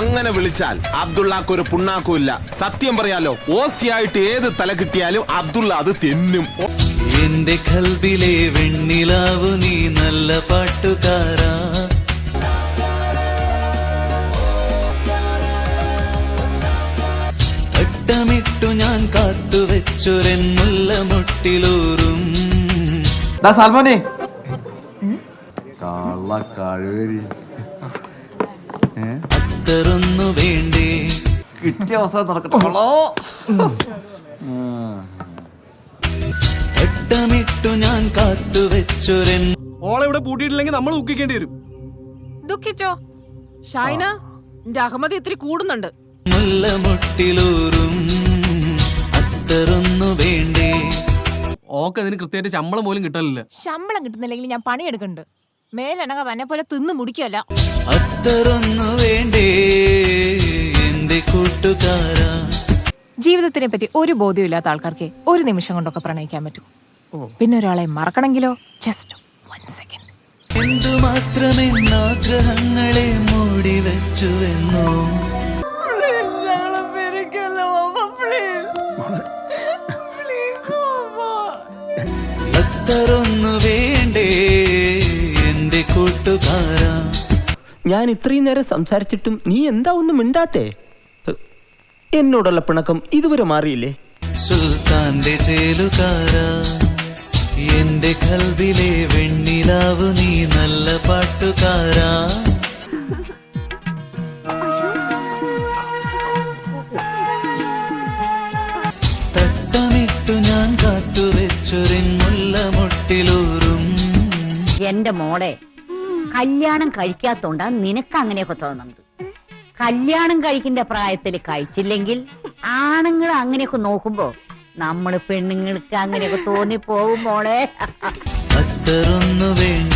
അങ്ങനെ വിളിച്ചാൽ അബ്ദുള്ളക്ക് ഒരു പുണ്ണാക്കും ഇല്ല. സത്യം പറയാലോ ഓസിയായിട്ട് ഏത് തല കിട്ടിയാലും അബ്ദുള്ള അത് തിന്നും. എന്റെ കൽബിലെ വെണ്ണിലാവു നീ നല്ല പാട്ടുകാരാ. ട്ടമിട്ടു ഞാൻ കാത്തുവെച്ചൊരൻ മുല്ല മുട്ടിലൂറും. സൽമാനെ. കള്ള കഴിവേരി. അത്തറൊന്നു വേണ്ടേ? കിട്ടിയ അവസരം നടക്കട്ടെ. ഹലോ? അട്ടമിട്ടു ഞാൻ കാത്തുവെച്ചൊരൻ ഓളെ ഇവിടെ പൂട്ടിയിട്ടില്ലെങ്കിൽ നമ്മൾ ഊക്കിക്കേണ്ടി വരും. ദുഃഖിച്ചോ? ഷൈന എന്റെ അഹമ്മദ് ഇത്തിരി കൂടുന്നുണ്ട്. മുല്ലമുട്ടിലൂറും അത്തറൊന്നു വേണ്ടേ? ഓക്കെ അതിന് കൃത്യമായിട്ട് ശമ്പളം പോലും കിട്ടലില്ല. ശമ്പളം കിട്ടുന്നില്ലെങ്കിൽ ഞാൻ പണിയെടുക്കുന്നുണ്ട്. മേലെണ്ണങ്ങ തന്നെ പോലെ തിന്നു മുടിക്കല്ല അത്തറൊന്നു വേണ്ടേ എന്റെ കൂട്ടുകാരാ? ജീവിതത്തിനെ പറ്റി ഒരു ബോധ്യമില്ലാത്ത ആൾക്കാർക്ക് ഒരു നിമിഷം കൊണ്ടൊക്കെ പ്രണയിക്കാൻ പറ്റൂ. പിന്നെ ഒരാളെ മറക്കണമെങ്കിലോ? ജസ്റ്റ് വൺ സെക്കൻഡ് ആഗ്രഹങ്ങളെ മൂടി വെച്ചുവെന്നോ? അത്തറൊന്നു ഞാൻ ഇത്രയും നേരം സംസാരിച്ചിട്ടും നീ എന്താ ഒന്നും മിണ്ടാത്തേ? എന്നോടുള്ള പിണക്കം ഇതുവരെ മാറിയില്ലേ? സുൽത്താന്റെ ചേലുകാരാ എന്റെ കൽവിലെ വെണ്ണിലാവ് നീ നല്ല പാട്ടുകാരാ. തട്ടമിട്ടു ഞാൻ മുല്ലമുട്ടിലൂറും എന്റെ മോളെ കല്യാണം കഴിക്കാത്തോണ്ടാ നിനക്ക് അങ്ങനെയൊക്കെ തോന്നുന്നത്. കല്യാണം കഴിക്കേണ്ട പ്രായത്തിൽ കഴിച്ചില്ലെങ്കിൽ ആണുങ്ങൾ അങ്ങനെയൊക്കെ നോക്കുമ്പോ നമ്മൾ പെണ്ണുങ്ങൾക്ക് അങ്ങനെയൊക്കെ തോന്നി പോകും മോളെ. അത്തറൊന്നു വേണ്ടേ.